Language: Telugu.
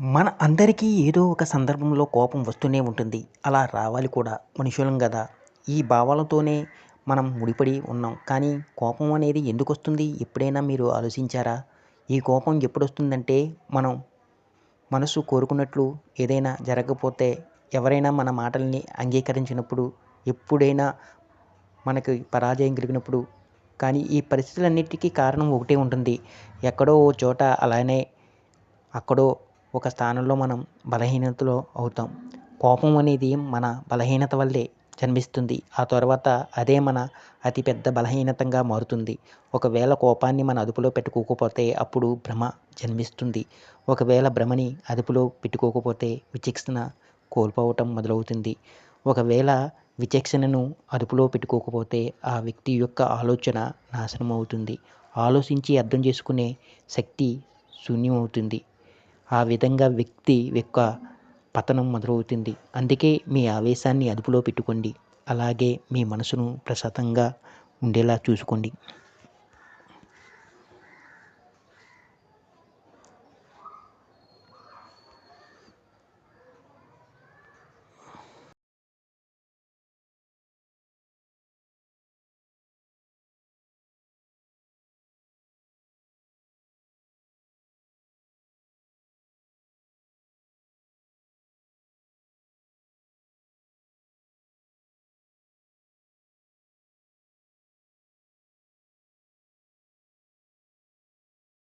మన అందరికీ ఏదో ఒక సందర్భంలో కోపం వస్తూనే ఉంటుంది. అలా రావాలి కూడా. మనుషులం కదా. ఈ భావాలతోనే మనం ముడిపడి ఉన్నాం. కానీ కోపం అనేది ఎందుకు వస్తుంది? ఎప్పుడైనా మీరు ఆలోచించారా? ఈ కోపం ఎప్పుడు వస్తుందంటే మనం మనసు కోరుకున్నట్లు ఏదైనా జరగకపోతే ఎవరైనా మన మాటల్ని అంగీకరించినప్పుడు ఎప్పుడైనా మనకి పరాజయం కలిగినప్పుడు కానీ ఈ పరిస్థితులన్నిటికీ కారణం ఒకటే ఉంటుంది. ఎక్కడో ఓ చోట అలానే అక్కడో ఒక స్థానంలో మనం బలహీనతలో అవుతాం. కోపం అనేది మన బలహీనత వల్లే జన్మిస్తుంది. ఆ తర్వాత అదే మన అతిపెద్ద బలహీనతంగా మారుతుంది. ఒకవేళ కోపాన్ని మన అదుపులో పెట్టుకోకపోతే అప్పుడు భ్రమ జన్మిస్తుంది. ఒకవేళ భ్రమని అదుపులో పెట్టుకోకపోతే విచక్షణ కోల్పోవటం మొదలవుతుంది. ఒకవేళ విచక్షణను అదుపులో పెట్టుకోకపోతే ఆ వ్యక్తి యొక్క ఆలోచన నాశనం అవుతుంది ఆలోచించి అర్థం చేసుకునే శక్తి శూన్యమవుతుంది. ఆ విధంగా వ్యక్తి యొక్క పతనం మొదలవుతుంది. అందుకే మీ ఆవేశాన్ని అదుపులో పెట్టుకోండి. అలాగే మీ మనసును ప్రశాంతంగా ఉండేలా చూసుకోండి.